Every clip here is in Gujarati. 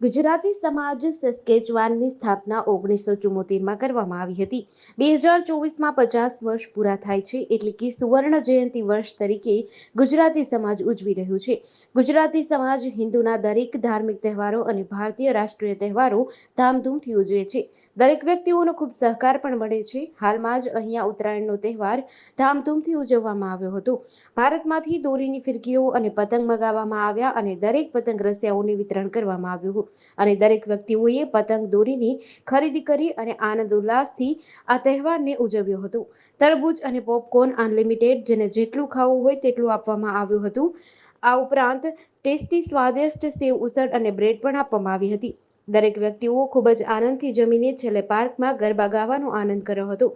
ગુજરાતી સમાજ સસ્કેચવાનની સ્થાપના ઓગણીસો ચુમ્મોતેરમાં કરવામાં આવી હતી. બે હજાર ચોવીસમાં પચાસ વર્ષ પૂરા થાય છે એટલે કે સુવર્ણ જયંતિ વર્ષ તરીકે ગુજરાતી સમાજ ઉજવી રહ્યું છે. ગુજરાતી સમાજ હિન્દુના દરેક ધાર્મિક તહેવારો અને ભારતીય રાષ્ટ્રીય તહેવારો ધામધૂમથી ઉજવે છે. દરેક વ્યક્તિઓનો ખૂબ સહકાર પણ મળે છે. હાલમાં જ અહીંયા ઉત્તરાયણનો તહેવાર ધામધૂમથી ઉજવવામાં આવ્યો હતો. ભારતમાંથી દોરીની ફિરકીઓ અને પતંગ મગાવવામાં આવ્યા અને દરેક પતંગ રસિયાઓને વિતરણ કરવામાં આવ્યું અને દરેક વ્યક્તિઓએ પતંગ દોરીની ખરીદી કરી અને આનંદ ઉલ્લાસથી આ તહેવારને ઉજવ્યો હતો. તરબૂચ અને પોપકોર્ન અનલિમિટેડ, જેને જેટલું ખાવું હોય તેટલું આપવામાં આવ્યું હતું. આ ઉપરાંત ટેસ્ટી સ્વાદિષ્ટ સેવ, ઉસળ અને બ્રેડ પણ આપવામાં આવી હતી. દરેક વ્યક્તિઓ ખૂબ જ આનંદથી જમીને છેલ્લે પાર્કમાં ગરબા ગાવાનો આનંદ કર્યો હતો.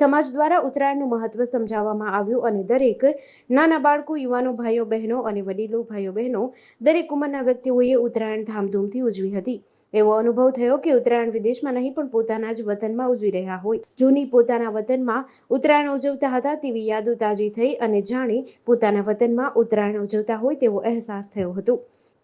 સમાજ દ્વારા ઉત્તરાયણનું મહત્વ સમજાવવામાં આવ્યું અને દરેક નાના બાળકો, યુવાનો, ભાઈઓ, બહેનો અને વડીલો, ભાઈઓ, બહેનો દરેક ઉંમરના વ્યક્તિઓએ ઉત્તરાયણ ધામધૂમથી ઉજવી હતી. એવો અનુભવ થયો કે ઉત્તરાયણ વિદેશમાં નહીં પણ પોતાના જ વતનમાં ઉજવી રહ્યા હોય. જૂની પોતાના વતનમાં ઉત્તરાયણ ઉજવતા હતા તેવી યાદો તાજી થઈ અને જાણે પોતાના વતનમાં ઉત્તરાયણ ઉજવતા હોય તેવો અહેસાસ થયો હતો.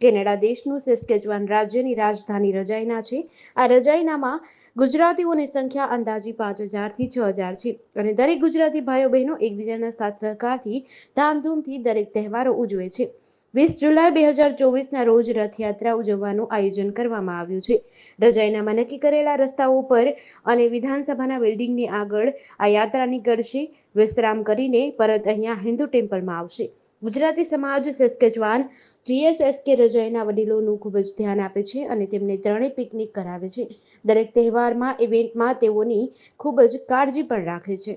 કેનેડા દેશનું સેસ્કેચવાન રાજ્યની રાજધાની રજાઈના છે. આ રજાઈનામાં ગુજરાતીઓની સંખ્યા અંદાજી પાંચ હજારથી છ હજાર છે. અને દરેક ગુજરાતી ભાઈઓ બહેનો એકબીજાના સાથ સહકારથી ધામધૂમથી દરેક તહેવારો ઉજવે છે. વીસ જુલાઈ બે હજાર ચોવીસના રોજ રથયાત્રા ઉજવવાનું આયોજન કરવામાં આવ્યું છે. રજાઈનામાં નક્કી કરેલા રસ્તાઓ પર અને વિધાનસભાના બિલ્ડિંગની આગળ આ યાત્રા નીકળશે વિશ્રામ કરીને પરત અહીંયા હિન્દુ ટેમ્પલમાં આવશે. ગુજરાતી સમાજ સેસ્કેચવાન જીએસએસકે રજાઈના વડીલોનું ખૂબ જ ધ્યાન આપે છે અને તેમને ત્રણેય પિકનિક કરાવે છે. દરેક તહેવારમાં ઇવેન્ટમાં તેઓની ખૂબ જ કાળજી પણ રાખે છે.